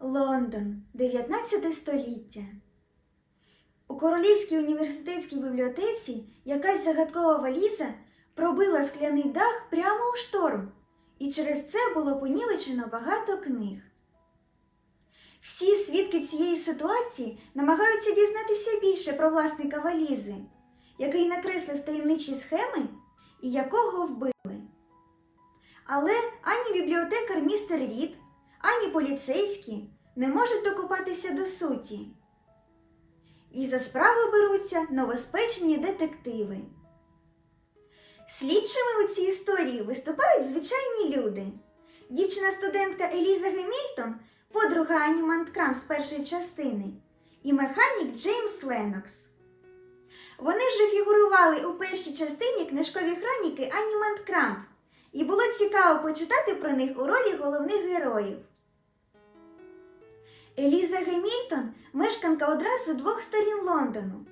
Лондон, 19 століття. У Королівській університетській бібліотеці якась загадкова валіза пробила скляний дах прямо у шторм, і через це було понівечено багато книг. Всі свідки цієї ситуації намагаються дізнатися більше про власника валізи, який накреслив таємничі схеми і якого вбили. Але ані бібліотекар містер Рід, ані поліцейські не можуть докопатися до суті. І за справу беруться новоспечені детективи. Слідчими у цій історії виступають звичайні люди. Дівчина-студентка Еліза Гемільтон, подруга Ані Манткрам з першої частини, і механік Джеймс Ленокс. Вони вже фігурували у першій частині книжкові хроніки Ані Манткрамп, і було цікаво почитати про них у ролі головних героїв. Еліза Гемільтон мешканка одразу двох сторін Лондону,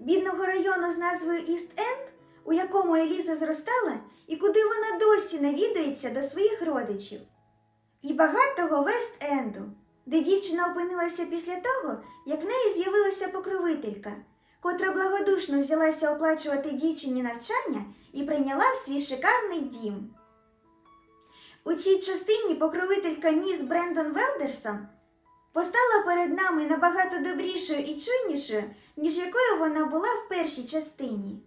бідного району з назвою Іст-Енд, у якому Еліза зростала і куди вона досі навідується до своїх родичів, і багатого Вест-Енду, де дівчина опинилася після того, як в неї з'явилася покровителька, котра благодушно взялася оплачувати дівчині навчання і прийняла в свій шикарний дім. У цій частині покровителька міс Брендон Велдерсон постала перед нами набагато добрішою і чуйнішою, ніж якою вона була в першій частині.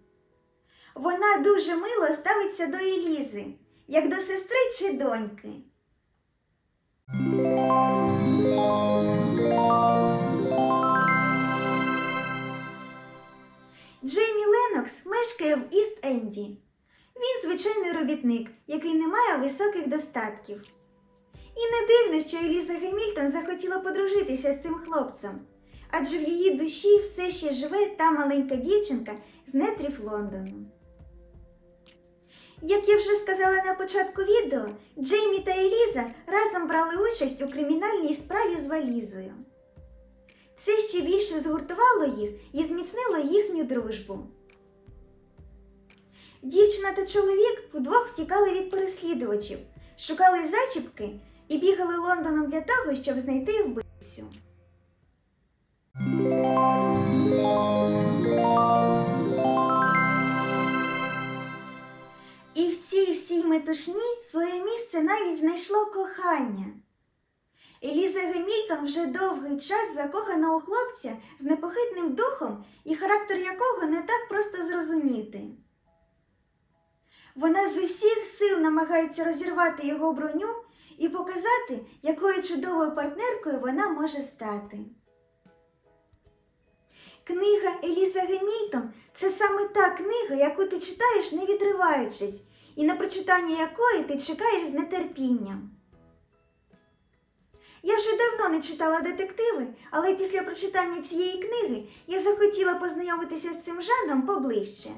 Вона дуже мило ставиться до Елізи, як до сестри чи доньки. Джеймі Ленокс мешкає в Іст-Енді. Він звичайний робітник, який не має високих достатків. І не дивно, що Еліза Гемільтон захотіла подружитися з цим хлопцем, адже в її душі все ще живе та маленька дівчинка з нетрів Лондону. Як я вже сказала на початку відео, Джеймі та Еліза разом брали участь у кримінальній справі з валізою. Це ще більше згуртувало їх і зміцнило їхню дружбу. Дівчина та чоловік вдвох втікали від переслідувачів, шукали зачіпки і бігали Лондоном для того, щоб знайти вбивцю. І в цій всій метушні своє місце навіть знайшло кохання. Еліза Гемільтон вже довгий час закохана у хлопця з непохитним духом і характер якого не так просто зрозуміти. Вона з усіх сил намагається розірвати його броню і показати, якою чудовою партнеркою вона може стати. Книга Еліза Гемільтон це саме та книга, яку ти читаєш не відриваючись, і на прочитання якої ти чекаєш з нетерпінням. Я вже давно не читала детективи, але після прочитання цієї книги я захотіла познайомитися з цим жанром поближче.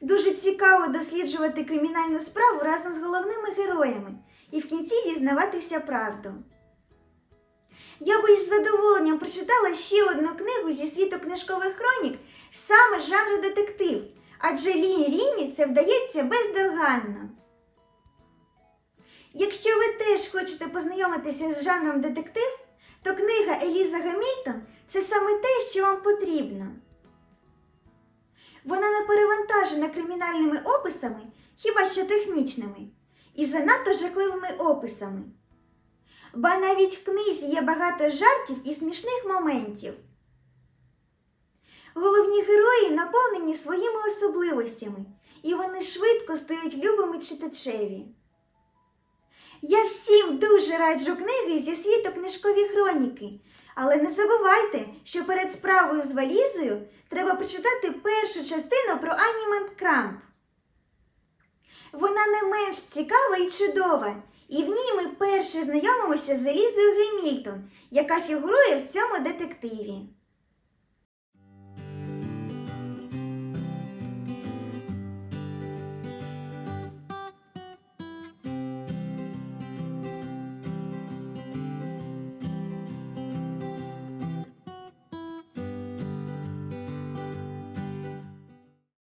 Дуже цікаво досліджувати кримінальну справу разом з головними героями і в кінці дізнаватися правду. Я би із задоволенням прочитала ще одну книгу зі світу книжкових хронік саме жанру детектив, адже Лі Ріні це вдається бездоганно. Якщо ви теж хочете познайомитися з жанром детектив, то книга Еліза Гамільтон це саме те, що вам потрібно. Вона не перевантажена кримінальними описами, хіба що технічними, і занадто жахливими описами. Ба навіть в книзі є багато жартів і смішних моментів. Головні герої наповнені своїми особливостями, і вони швидко стають любими читачеві. Я всім дуже раджу книги зі світу книжкові хроніки, але не забувайте, що перед справою з валізою треба прочитати першу частину про Ані Манткрамп. Вона не менш цікава і чудова, і в ній ми перше знайомимося з Елізою Гемільтон, яка фігурує в цьому детективі.